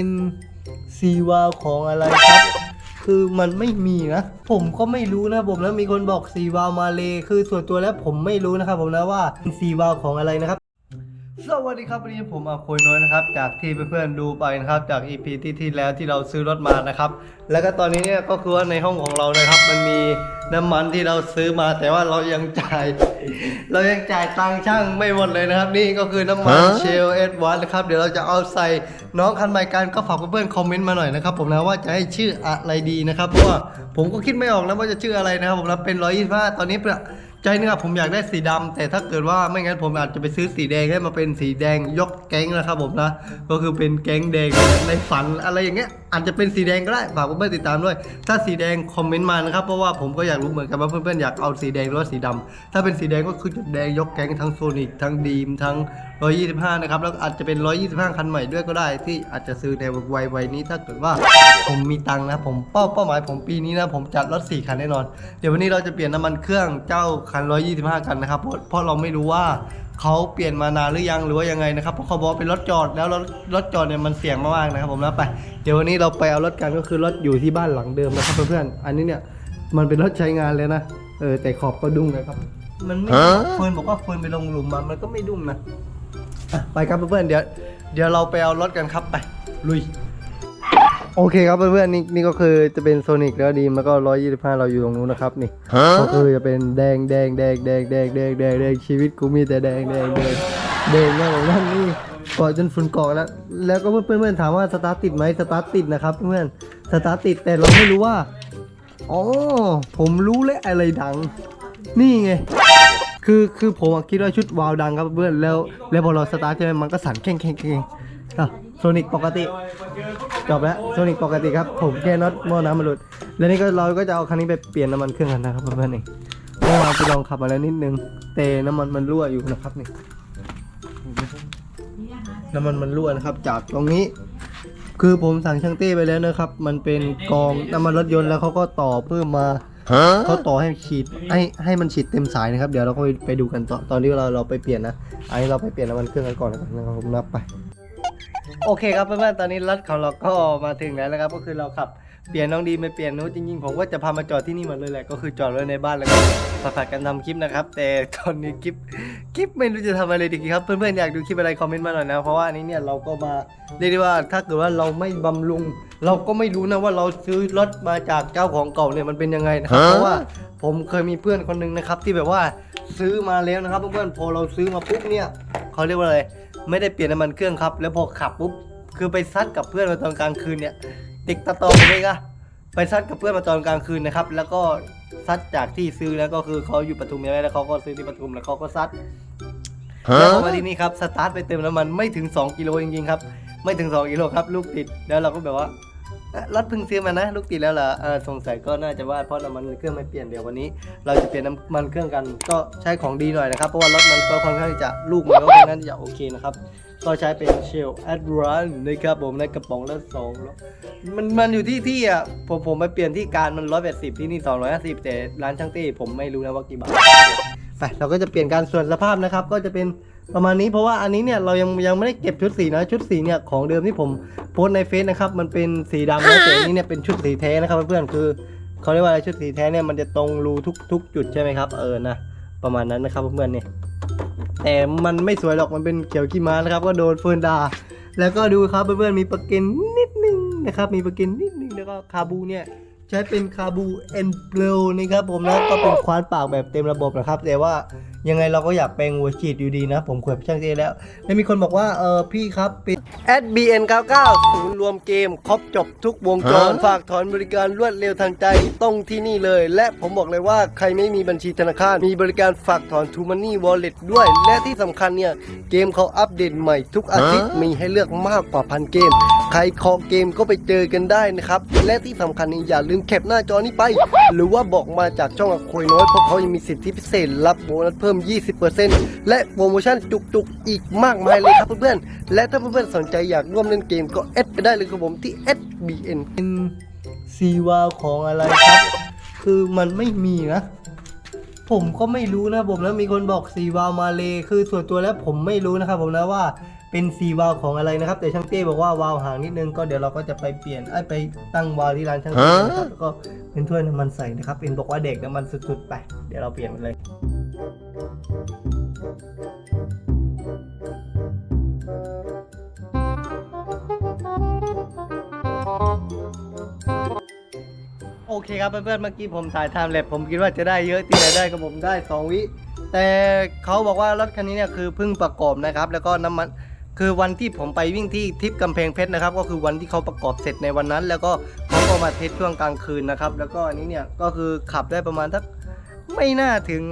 เป็นซีวาวของอะไรครับ คือมันไม่มีนะ ผมก็ไม่รู้นะผมแล้วมีคนบอกซีวาวมาเลคือส่วนตัวแล้วผมไม่รู้นะครับ ผมนะว่าเป็นซีวาวของอะไรนะครับ สวัสดีครับวันนี้ผมอาคุยน้อยนะครับ จากที่เพื่อนๆดูไปนะครับจาก EP ที่ที่แล้วที่เราซื้อรถมานะครับ แล้วก็ตอนนี้เนี่ยก็คือว่าในห้องของเรานะครับ มันมี น้ำมันที่เราซื้อมาแต่ว่าเรายังจ่าย เรายังจ่ายตังค์ช่างไม่หมดเลยนะครับ นี่ก็คือน้ำมันเชลเอ็ดวันนะครับ เดี๋ยวเราจะเอาใส่น้องคันใหม่กันก็ฝากเพื่อนๆคอมเมนต์มาหน่อยนะครับผมนะว่าจะให้ชื่ออะไรดีนะครับเพราะว่าผมก็คิดไม่ออกนะว่าจะชื่ออะไรนะครับผมนะเป็น 125 ตอนนี้เปนใจนึงอะผมอยากได้สีดำแต่ถ้าเกิดว่าไม่งั้นผมอาจจะไปซื้อสีแดงให้มาเป็นสีแดงยกแก๊งนะครับผมนะ ก็คือเป็นแก๊งแดงในฝันอะไรอย่างเงี้ย อาจจะเป็นสีแดงก็ได้ฝากเพื่อนๆติดตามด้วย ถ้าสีแดงคอมเมนต์มานะครับ เพราะว่าผมก็อยากรู้เหมือนกันว่าเพื่อนๆอยากเอาสีแดงหรือว่าสีดำถ้าเป็นสีแดงก็คือจุดแดงยกแก๊งทั้งโซนิกทั้งดีมทั้ง 125 นะครับ แล้วอาจจะเป็น 125 คันใหม่ด้วยก็ได้ ที่อาจจะซื้อในวัยวัยนี้ถ้าเกิดว่าผมมีตังนะผมเป้าเป้าหมายผมปีนี้นะผมจัดรถ4คันแน่นอน เดี๋ยววันนี้เราจะเปลี่ยนน้ำมันเครื่องเจ้าคัน 125 กันนะครับเพราะเราไม่รู้ว่า เขาเปลี่ยนมานานหรือยังหรือว่ายังไงนะครับเพราะเขาบอกว่าเป็นรถจอดแล้วรถรถจอดเนี่ยมันเสี่ยงมากๆนะครับ ผมนะไป เดี๋ยววันนี้เราไปเอารถกันก็คือรถอยู่ที่บ้านหลังเดิมนะครับเพื่อนๆอันนี้เนี่ยมันเป็นรถใช้งานเลยนะเออแต่ขอบก็ดุ้งนะครับ มันไม่เฟิร์นบอกว่าเฟิร์นไปลงหลุมมามันก็ไม่ดุ้งนะอะไปครับเพื่อนๆเดี๋ยวเดี๋ยวเราไปเอารถกันครับไปลุย โอเคครับเพื่อนๆนี่นี่ก็คือจะเป็นโซนิกแล้วดีมแล้วก็125เราอยู่ตรงนู้นนะครับนี่ก็คือจะเป็นแดงแดงแดงแดงแดงแดงแดงแดงชีวิตกูมีแต่แดงแดงแดงแดงนะผมนั่นนี่ก่อจนฝุ่นเกาะแล้ว แล้วก็เพื่อนๆถามว่าสตาร์ทติดไหมสตาร์ทติดนะครับเพื่อนสตาร์ทติดแต่เราไม่รู้ว่าอ๋อผมรู้เลยอะไรดัง นี่ไงคือคือผมอะคิดว่าชุดวาวดังครับเพื่อนแล้ว แล้วพอเราสตาร์ทใช่ไหมมันก็สั่นแข่งแข่งแข่งอะ โซนิกปกติ จบแล้วโซนิกปกติครับ ผมแค่น็อตหม้อน้ำมันหลุด แล้วนี่ก็เราก็จะเอาคันนี้ไปเปลี่ยนน้ำมันเครื่องกันนะครับเพื่อนๆนี่เมื่อวานไปลองขับมาแล้วนิดนึง แต่น้ำมันมันรั่วอยู่นะครับนี่ น้ำมันมันรั่วนะครับ จากตรงนี้ คือผมสั่งช่างเต้ไปแล้วนะครับ มันเป็นกองน้ำมันรถยนต์แล้วเขาก็ต่อเพิ่มมาเขาต่อให้ฉีดให้ให้มันฉีดเต็มสายนะครับ เดี๋ยวเราก็ไปดูกันต่อตอนที่เราเราไปเปลี่ยนนะอันนี้เราไปเปลี่ยนน้ำมันเครื่องกันก่อนนะครับผมนับไป โอเคครับเพื่อนๆตอนนี้รถของเราก็มาถึงแล้วนะครับ ก็คือเราขับเปลี่ยนน้องดีไปเปลี่ยนนู้นจริงๆ ผมก็จะพามาจอดที่นี่หมดเลยแหละก็คือจอดไว้ในบ้านแล้วก็ผัดๆกันทำคลิปนะครับ แต่ตอนนี้คลิปคลิปไม่รู้จะทำอะไรดีครับเพื่อนๆอยากดูคลิปอะไรคอมเมนต์มาหน่อยนะเพราะว่าอันนี้เนี่ยเราก็มาเรียกได้ว่าถ้าเกิดว่าเราไม่บำรุง เราก็ไม่รู้นะว่าเราซื้อรถมาจากเจ้าของเก่าเนี่ยมันเป็นยังไงนะครับเพราะว่าผมเคยมีเพื่อนคนหนึ่งนะครับที่แบบว่าซื้อมาแล้วนะครับเพื่อนๆพอเราซื้อมาปุ๊บเนี่ยเขาเรียกว่าอะไร ไม่ได้เปลี่ยนน้ำมันเครื่องครับ แล้วพอขับปุ๊บคือไปซัดกับเพื่อนมาตอนกลางคืนเนี่ยติ๊กตะตองเลยก็ไปซัดกับเพื่อนมาตอนกลางคืนนะครับ แล้วก็ซัดจากที่ซื้อแล้วก็คือเขาอยู่ปทุมใช่ไหมแล้วเขาก็ซื้อที่ปทุมแล้วเขาก็ซัดแล้วพอมาที่นี่ครับสตาร์ทไปเติมน้ำมันไม่ถึง 2 กิโลจริงๆครับ ไม่ถึง 2 กิโลครับ ลูกติดแล้วเราก็แบบว่า เอ๊ะรถเพิ่งซื้อมานะ ลูกติดแล้วเหรอเออสงสัยก็น่าจะว่าเพราะน้ำมันเครื่องไม่เปลี่ยนเดี๋ยววันนี้ เราจะเปลี่ยนน้ำมันเครื่องกันก็ใช้ของดีหน่อยนะครับ เพราะว่ารถมันก็ค่อนข้างจะลูกมันก็ค่อนข้างที่จะโอเคนะครับ ก็ใช้เป็นเชลแอดวานนะครับผมในกระป๋องละสองร้อยมันมันอยู่ที่ที่อะผมผมไปเปลี่ยนที่การมันร้อยแปดสิบที่นี่สองร้อยห้าสิบแต่ร้านช่างตี้ผมไม่รู้นะว่ากี่บาทไปเราก็จะเปลี่ยนการส่วนสภาพนะครับก็จะเป็น ประมาณนี้เพราะว่าอันนี้เนี่ยเรายังยังไม่ได้เก็บชุดสีนะชุดสีเนี่ยของเดิมที่ผมโพสต์ในเฟซนะครับมันเป็นสีดำนะแต่อันนี้เนี่ยเป็นชุดสีแท้นะครับเพื่อนๆคือเขาเรียกว่าอะไรชุดสีแท้เนี่ยมันจะตรงรูทุกทุกจุดใช่ไหมครับเออนะประมาณนั้นนะครับเพื่อนๆเนี่ยแต่มันไม่สวยหรอกมันเป็นเขียวขี้ม้านะครับก็โดนเฟิร์นด่าแล้วก็ดูครับเพื่อนๆมีประเก็นนิดนึงนะครับมีประเก็นนิดนึงแล้วก็คาบูเนี่ยใช้เป็นคาบูเอ็นเปลนะครับผมนะก็เป็นควานปากแบบเต็มระบบนะครับแต่ว่า ยังไงเราก็อยากแปลงหัวฉีดอยู่ดีนะ ผมคุยกับช่างเจแล้ว แล้วมีคนบอกว่าเออพี่ครับปิด SBN 99 ศูนย์รวมเกม ครบจบทุกวงจร ฝากถอนบริการรวดเร็วทันใจต้องที่นี่เลย และผมบอกเลยว่าใครไม่มีบัญชีธนาคาร มีบริการฝากถอน t ูมันนี่ Wallet ด้วย และที่สำคัญเนี่ย เกมเขาอัปเดตใหม่ทุกอาทิตย์มีให้เลือกมากกว่าพันเกม ใครคอเกมก็ไปเจอกันได้นะครับ และที่สำคัญนี่อย่าลืมแคปหน้าจอนี้ไป หรือว่าบอกมาจากช่องอควยน้อยเพราะเขายังมีสิทธิพิเศษรับโบนัสเพิ่ม 20%และโปรโมชั่นจุกๆ อีกมากมายเลยครับเพื่อนๆ และถ้าเพื่อนๆสนใจอยากร่วมเล่นเกมก็แอดไปได้เลยครับผมที่ SBN เป็นซีวาของอะไรครับ คือมันไม่มีนะผมก็ไม่รู้นะผมแล้วมีคนบอกซีวาล์วมาเลคือส่วนตัวแล้วผมไม่รู้นะครับผมนะว่า เป็นสีวาล์วของอะไรนะครับ แต่ช่างเต้บอกว่าวาล์วห่างนิดนึงก็เดี๋ยวเราก็จะไปเปลี่ยนไอ้ยไปตั้งวาล์วที่ร้านช่างเต้นะครับแล้วก็เป็นถ้วยน้ำมันใส่นะครับเอ็นบอกว่าเด็กน้ำมันสุดๆไปเดี๋ยวเราเปลี่ยนมันเลยโอเคครับเพื่อนๆเมื่อกี้ผมถ่ายไทม์แลปผมคิดว่าจะได้เยอะที่ไหนได้ก็ผมได้ 2 วิ แต่เขาบอกว่ารถคันนี้เนี่ยคือเพิ่งประกอบนะครับ แล้วก็น้ำมัน คือวันที่ผมไปวิ่งที่ทริปกำแพงเพชรนะครับ ก็คือวันที่เขาประกอบเสร็จในวันนั้น แล้วก็เขาก็มาเทสช่วงกลางคืนนะครับ แล้วก็อันนี้เนี่ยก็คือขับได้ประมาณสักไม่น่าถึง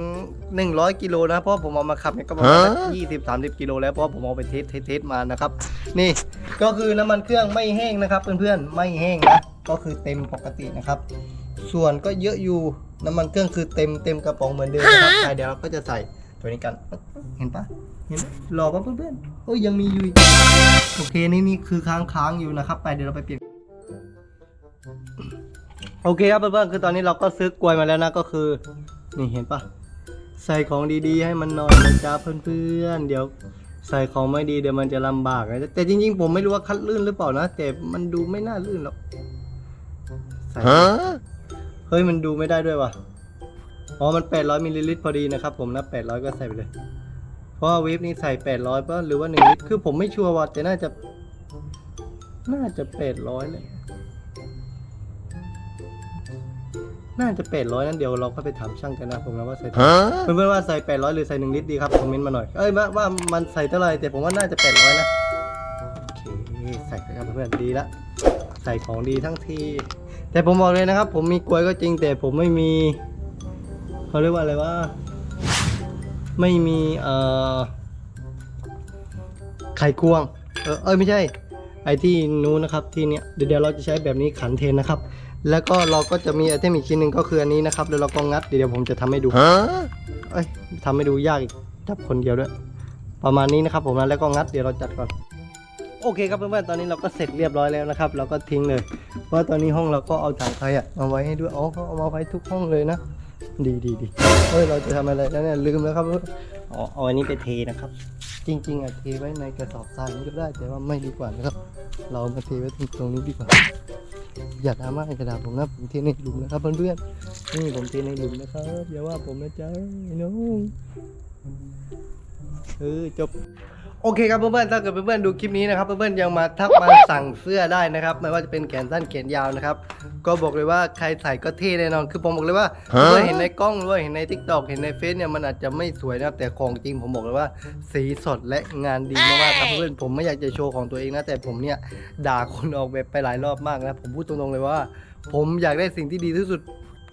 100 กิโลนะเพราะผมเอามาขับเนี่ยก็ประมาณสัก20 30กิโลแล้วเพราะผมเอาไปเทสเทสเทสมานะครับ นี่ก็คือน้ำมันเครื่องไม่แห้งนะครับ เพื่อนๆไม่แห้งนะก็คือเต็มปกตินะครับ ส่วนก็เยอะอยู่น้ำมันเครื่องคือเต็มเต็มกระป๋องเหมือนเดิมนะครับอะเดี๋ยวเราก็จะใส่ ตัวนี้กัน เห็นปะเห็นไหมรอปะเพื่อนๆโอ้ยยังมีอยู่อีกโอเคนี่นี่คือค้างค้างๆอยู่นะครับ ไปเดี๋ยวเราไปเปลี่ยนโอเคครับเพื่อนๆคือตอนนี้เราก็ซื้อกลวยมาแล้วนะก็คือ นี่เห็นปะใส่ของดีๆ ให้มันหน่อยนะจ๊ะเพื่อนๆเดี๋ยวใส่ของไม่ดีเดี๋ยวมันจะลำบากนะแต่จริงๆ ผมไม่รู้ว่าคัดลื่นหรือเปล่านะแต่มันดูไม่น่าลื่นหรอกใส่เฮ้ยมันดูไม่ได้ด้วยว่ะ อ๋อ มัน 800มิลลิลิตรพอดีนะครับ ผมนะ800 ก็ใส่ไปเลย เพราะว่าวิปนี่ใส่ 800ป่ะหรือว่า1ลิตร คือผมไม่ชัวร์ว่าแต่น่าจะ น่าจะ 800 เลย น่าจะ 800 นั่นเดี๋ยวเราก็ไปถามช่างกันนะผมนะว่าใส่เท่าไหร่เพื่อนๆว่าใส่ 800 หรือใส่ 1 ลิตรดีครับ คอมเมนต์มาหน่อย เอ้ยว่าว่ามันใส่เท่าไหร่แต่ผมว่าน่าจะ 800 นะ โอเค ใส่ไปครับเพื่อนๆดีละ ใส่ของดีทั้งที แต่ผมบอกเลยนะครับ ผมมีกลวยก็จริงแต่ผมไม่มี เขาเรียกว่าอะไรว่า ไม่มีเอ่อไขควง เออเอ้ยไม่ใช่ ไอที่นู้นนะครับที่เนี้ยเดี๋ยวเดี๋ยวเราจะใช้แบบนี้ขันเทนนะครับ แล้วก็เราก็จะมีไอเทมอีกชิ้นหนึ่งก็คืออันนี้นะครับแล้วเราก็งัดเดี๋ยวผมจะทำให้ดูเอ้ยทำให้ดูยากอีกจับคนเดียวด้วย ประมาณนี้นะครับ ผมนะแล้วก็งัดเดี๋ยวเราจัดก่อนโอเคครับเพื่อนๆ ตอนนี้เราก็เสร็จเรียบร้อยแล้วนะครับ เราก็ทิ้งเลย เพราะตอนนี้ห้องเราก็เอาถังขยะมาไว้ให้ด้วย อ๋อเขาเอามาไว้ทุกห้องเลยนะ ดีดีดีเฮ้ยเราจะทำอะไรแล้วเนี่ยลืมแล้วครับอ๋อเอาอันนี้ไปเทนะครับ จริง ๆอะเทไว้ในกระสอบทรายนี่ก็ได้แต่ว่าไม่ดีกว่านะครับ เรามาเทไว้ตรงนี้ดีกว่า อย่าดราม่าอย่าด่าผมนะผมเทในหลุมนะครับเพื่อนๆนี่ผมเทในหลุมนะครับอย่าว่าผมนะจ๊ะไอ้น้องเออจบ โอเคครับเพื่อนๆถ้าเกิดเพื่อนๆดูคลิปนี้นะครับเพื่อนๆยังมาทักมาสั่งเสื้อได้นะครับไม่ว่าจะเป็นแขนสั้นแขนยาวนะครับก็บอกเลยว่าใครใส่ก็เท่แน่นอนคือผมบอกเลยว่าเพื่อนเห็นในกล้องหรือว่าเห็นในทิกตอกเห็นในเฟซเนี่ยมันอาจจะไม่สวยนะครับแต่ของจริงผมบอกเลยว่า สีสดและงานดีมากๆครับเพื่อนผมไม่อยากจะโชว์ของตัวเองนะแต่ผมเนี่ยด่าคนออกแบบไปหลายรอบมากนะผมพูดตรงๆเลยว่า ผมอยากได้สิ่งที่ดีที่สุด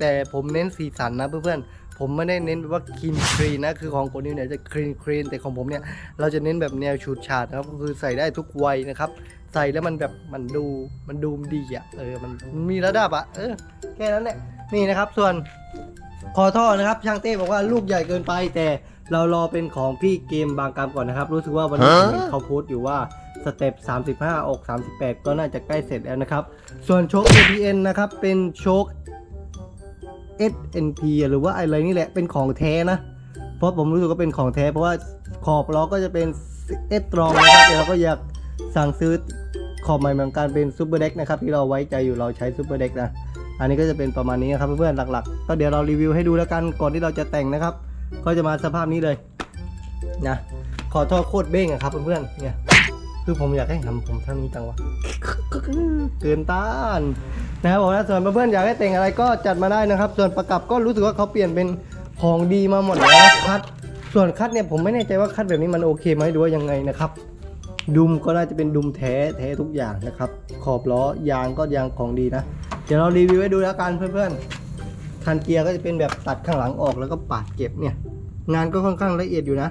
แต่ผมเน้นสีสันนะเพื่อนๆ ผมไม่ได้เน้นว่าคลีนคลีนนะคือของคนนี้เนี่ยจะคลีนคลีนแต่ของผมเนี่ยเราจะเน้นแบบแนวฉูดฉาดนะครับก็คือใส่ได้ทุกวัยนะครับ ใส่แล้วมันแบบมันดูมันดูดีอะเออมันมีระดับอะเออแค่นั้นแหละนี่นะครับ ส่วนคอท่อนะครับ ช่างเต้บอกว่าลูกใหญ่เกินไป แต่เรารอเป็นของพี่เกมบางกรรมก่อนนะครับ รู้สึกว่าวันนี้ผมเห็นเขาโพสต์อยู่ว่าสเต็ป35อก38 ก็น่าจะใกล้เสร็จแล้วนะครับ ส่วนโชค APN นะครับ เป็นโชค SNP หรือว่าอะไรนี่แหละเป็นของแท้นะ เพราะผมรู้สึกว่าเป็นของแท้เพราะว่าขอบล้อก็จะเป็นเอสตรองนะครับเดี๋ยวเราก็อยากสั่งซื้อขอบใหม่เหมือนกันเป็นซูเปอร์เด็กนะครับที่เราไว้ใจอยู่เราใช้ซูเปอร์เด็กนะอันนี้ก็จะเป็นประมาณนี้นะครับเพื่อนๆหลักๆ ก็เดี๋ยวเรารีวิวให้ดูแล้วกันก่อนที่เราจะแต่งนะครับ ก็จะมาสภาพนี้เลยนะขอโทษโคตรเบ้งอะครับเพื่อนๆเนี่ย คือผมอยากให้ทำผมท่านี้จังวะเกินต้านนะครับผมนะส่วนเพื่อนๆอยากให้แต่งอะไรก็จัดมาได้นะครับ ส่วนประกับก็รู้สึกว่าเขาเปลี่ยนเป็นของดีมาหมดแล้วนะคัด ส่วนคัดเนี่ยผมไม่แน่ใจว่าคัดแบบนี้มันโอเคไหมหรือว่ายังไงนะครับ ดุมก็น่าจะเป็นดุมแท้แท้ทุกอย่างนะครับ ขอบล้อยางก็ยางของดีนะ เดี๋ยวเรารีวิวให้ดูแล้วกันเพื่อนๆคันเกียร์ก็จะเป็นแบบตัดข้างหลังออกแล้วก็ปาดเก็บเนี่ย งานก็ค่อนข้างละเอียดอยู่นะ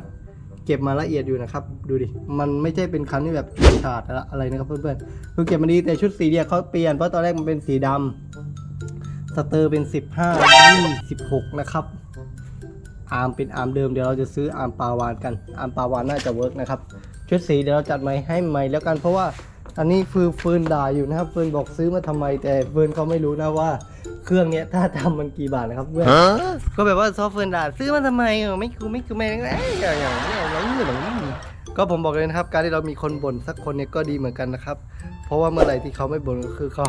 เก็บมาละเอียดอยู่นะครับ ดูดิ มันไม่ใช่เป็นคันที่แบบฉาดอะไรนะครับเพื่อนๆคือเก็บมาดีแต่ชุดสีเนี่ยเขาเปลี่ยนเพราะตอนแรกมันเป็นสีดำสเตอร์เป็น 15 26 นะครับอาร์มเป็นอาร์มเดิมเดี๋ยวเราจะซื้ออาร์มปาวานกันอาร์มปาวานน่าจะเวิร์กนะครับชุดสีเดี๋ยวเราจัดใหม่ให้ใหม่แล้วกันเพราะว่าอันนี้ฟืนฟืนด่าอยู่นะครับฟืนบอกซื้อมาทำไมแต่ฟืนเขาไม่รู้นะว่า เครื่องเนี้ยถ้าทำมันกี่บาทนะครับเพื่อนก็แบบว่าซอฟต์เฟืนด่าซื้อมาทำไมเออไม่คือไม่คือไม่เอ้ยอย่างอย่างนี้อย่างนี้อย่างนี้ก็ผมบอกเลยนะครับ การที่เรามีคนบ่นสักคนเนี่ยก็ดีเหมือนกันนะครับ เพราะว่าเมื่อไหร่ที่เขาไม่บ่นก็คือเขา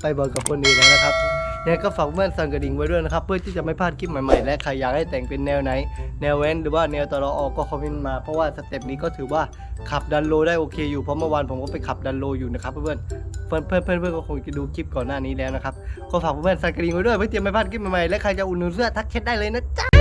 ไปบ่นกับคนอื่นแล้วนะครับเนี่ยก็ฝากเพื่อนสั่นกระดิ่งไว้ด้วยนะครับ เพื่อที่จะไม่พลาดคลิปใหม่ๆ และใครอยากให้แต่งเป็นแนวไหน แนวแว้นหรือว่าแนวตลออกก็คอมเมนต์มาเพราะว่าสเต็ปนี้ก็ถือว่าขับดันโลได้โอเคอยู่เพราะเมื่อวานผมก็ไปขับดันโลอยู่นะครับเพื่อนเพื่อนเพื่อนเพื่อนก็คงจะดูคลิปก่อนหน้านี้แล้วนะครับก็ฝากเพื่อนสั่นกระดิ่งไว้ด้วยเพื่อที่จะไม่พลาดคลิปใหม่ๆและใครจะอุ่นหนุนเสื้อทักแชทได้เลยนะจ๊ะ